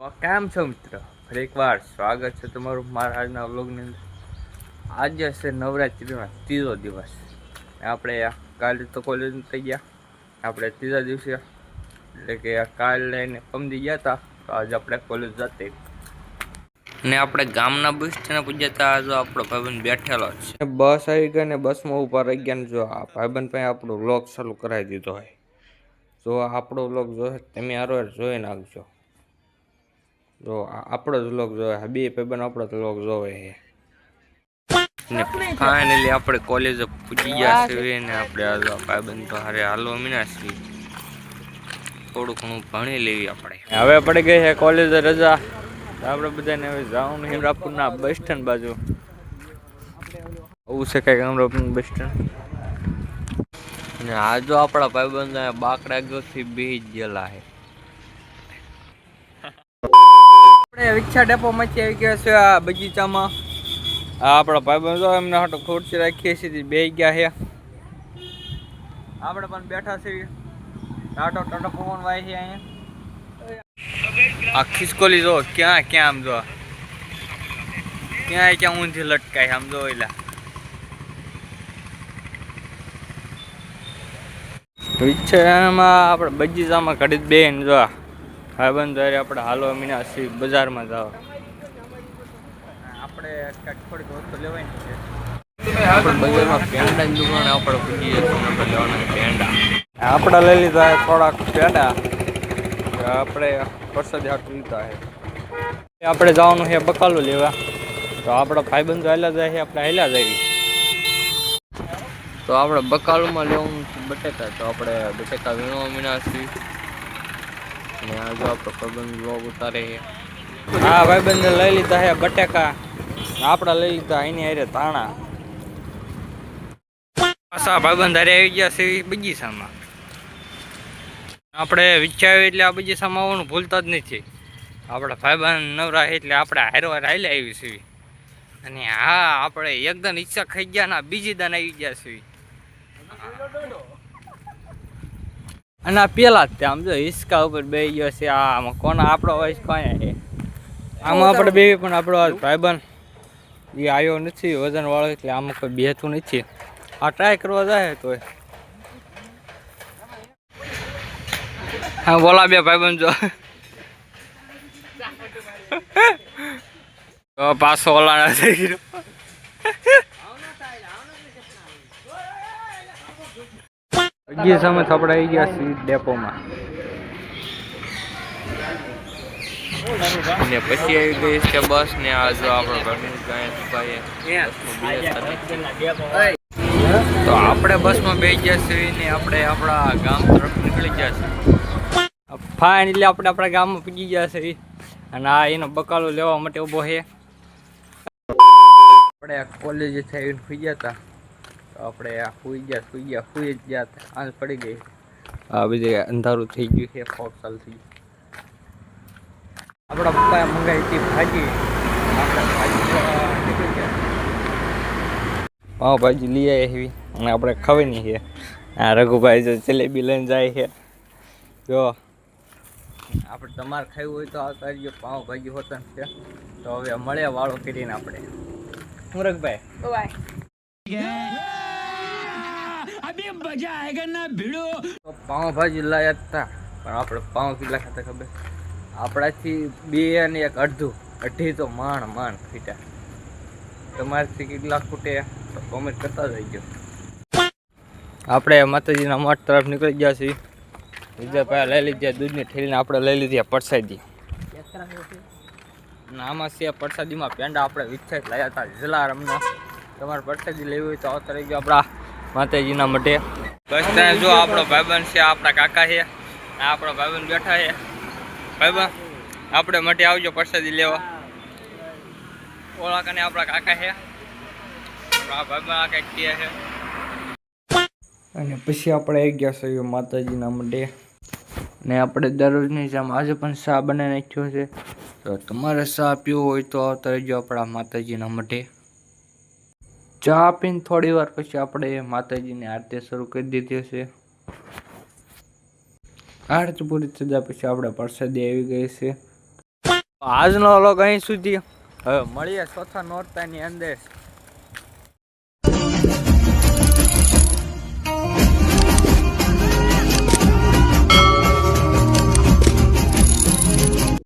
કેમ છો મિત્ર? ફરી એકવાર સ્વાગત છે તમારું મારા આજના વ્લોગની અંદર. આજે છે નવરાત્રિનો ત્રીજો દિવસ. આપણે કાલે તો કોલેજ થઈ ગયા. આપણે ત્રીજા દિવસે, એટલે કે કાલ લઈને પમદી ગયા હતા તો આજે આપણે કોલેજ જતી ને આપણે ગામના બસ સ્ટેન્ડ પૂજ્યા હતા જો આપણો ભાઈબંધ બેઠેલો છે. બસ આવી ગઈ ને બસમાં ઊભા રહી ગયા ને જો આ ભાઈબંધ પાસે આપણો વ્લોગ ચાલુ કરાવી દીધો હોય. જો આપણો વ્લોગ જો તમે હારો જોઈ નાખજો. જો આપણો જ લોક જોવે બે ભાઈબંધ આપણો જ લોક જોવે છે. ફાઇનલી આપણે કોલેજ પૂજી ગયા છીએ ને આપણે આ ભાઈબંધ તો હારે હાલો મીનાશ્રી થોડું ઘણું ભણી લેવી આપણે. હવે પડી ગઈ છે કોલેજ રજા. આપણે બધાને હવે જવાનું હિમરાપુરના બસ સ્ટેન્ડ બાજુ. આવું છે કંઈક હિમરાપુર બસ સ્ટેન્ડ ને આ જો આપણા ભાઈબંધ બાકડા ગોથી બેહી જ ગયેલા છે. આપણે વિક્ષા ડેપો આવી ગયા છે આ બગીચામાં. આ આપણા ભાઈબંધ એમને હાટો રાખીએ છીએ બે ગયા છે. આપણે પણ બેઠા છીએ. ટાટો ટાટો પવન વાય છે અહીંયા. આ ખિસકોલી જો, ક્યાં ક્યાં આમ જો? ક્યાંય ક્યાં ઊંધી લટકાય આમ જો એલા વિચારમાં આપણે બગીચામાં ઘડી બેન જો ભાઈબંધ દ્વારા આપણે હાલો મીના સી બજારમાં જાવ આપણે થોડીક વસ્તુ લેવાની છે. આપણે બજારમાં પેંડાની દુકાને આપણે પૂછી જશું આપણે લેવાના પેંડા. આપણે લઈ લીધા થોડાક પેંડા. આપણે પ્રસાદી હાટ લીધા છે. આપણે જવાનું છે બકાલું લેવા. તો આપણા ભાઈબંધો હેલા જાય છે આપણે હેલા જઈએ તો આપણે બકાલુમાં લેવાનું બટેકા તો આપણે બટેકા વીણવા મીના છીએ. ને આ જો આપણો ભાઈબંધ વ્લોગ ઉતારે હા, ભાઈબંધે લઈ લીધા હે બટેકા. આપણા લઈ લીધા, એની હારે તાણા પાછા ભાઈબંધ હારે આવી ગયા છે બગીચામાં. આપણે વિચાર્યું એટલે આ બગીચામાં આવવાનું ભૂલતા જ નથી. આપણા ભાઈબંધ નવરા એટલે આપણે હારવાર હાલે આવી છીએ અને હા, આપણે એકદમ ઈચ્છા ખાઈ ગયા ના બીજી દાન આવી ગયા છીએ અને આ પેલા જ તે આમ જો હિસકા ઉપર બે ગયો છે. આમાં કોના આપણો કોને છે? આમાં આપણે બે પણ આપણો ભાઈબંધ. એ આવ્યો નથી વજન વાળો એટલે આમાં કોઈ બેતું નથી. આ ટ્રાય કરવા જાય તો. હા બોલા બે ભાઈબંધ જો. પાછો ઓલા થઈ ગયો. અગિયાર સામે થપડાઈ ગયા છીએ ડેપોમાં. ને પછી આવી ગઈ છે બસ ને આ જો આપણો તો આપણે બસમાં બેસી ગયા છીએ ને આપણે આપણા ગામ તરફ નીકળી ગયા છીએ. ફાઇનલી આપણે આપણા ગામમાં પૂજી ગયા છીએ. અને આ એનો બકાલો લેવા માટે ઊભો છે. આપણે કોલેજ થઈને ગયા હતા. આપણે સુઈ ગયા સુઈ ગયા સુઈ જ ગયા આજ પડી ગઈ આ બીજે અંધારું થઈ ગયું છે ફોગ ચાલુ થઈ આપણા પપ્પાએ મંગાવી હતી ભાજી. આપણે ભાજી લેવા નીકળી ગયા. પાવ ભાજી લઈ આવી એવી અને આપણે ખાવાની છે. આ રઘુભાઈ જો જલેબી લઈને જાય છે. જો. આપણે તમારે ખાવું હોય તો આવતા રહીજો. પાવભાજી હોતા છે. તો હવે મળે વાળો કરીને આપણે. પાઉંભાજી લાયા હતા. પણ આપણે પાઉં કેટલા ખાતા ખબર? આપણાથી બે અને એક અડધું. અઢી તો માણ માણ ફીટા. તમારાથી કેટલા ખૂટે? તો કોમેન્ટ કરતા જઈ ગયો આપણે માતાજીના મઠ તરફ નીકળી ગયા છીએ. બીજા પહેલાં લઈ લીધી દૂધની ઠેલીને આપણે લઈ લીધી પરસાદી. આમાં છે પરસાદીમાં પેંડા આપણે વિચ્છેદ લાવ્યા હતા. જલારામના. તમારે પરસાદી લેવી હોય તો આવતા રહી ગયો આપણા માતાજીના મઢે. બસ ત્યાં જો આપણો ભાઈબંધ છે આપણા કાકા છે આપણો ભાઈબંધ બેઠા છે. ભાઈબંધ આપણે મઢે આવજો પ્રસાદી લેવા. ઓળા કને આપણા કાકા છે. આ ભાઈબંધ આ કંઈક કહે છે. અને પછી આપણે આવી ગયા છીએ માતાજીના મઢે. ને આપણે દરરોજની જેમ આજે પણ ચા બનાવી નાખ્યો છે. તો તમારે ચા પીવો હોય તો આવતા રહેજો આપણા માતાજીના મઢે. ચા પીને થોડી વાર પછી આપણે માતાજીની આરતી શરૂ કરી દીધી છે આરતી પૂરી થયા પછી આપણે પ્રસાદી આવી ગઈ છે. આજનો વ્લોગ અહીં સુધી. હવે મળીએ ચોથા નોરતાની અંદર.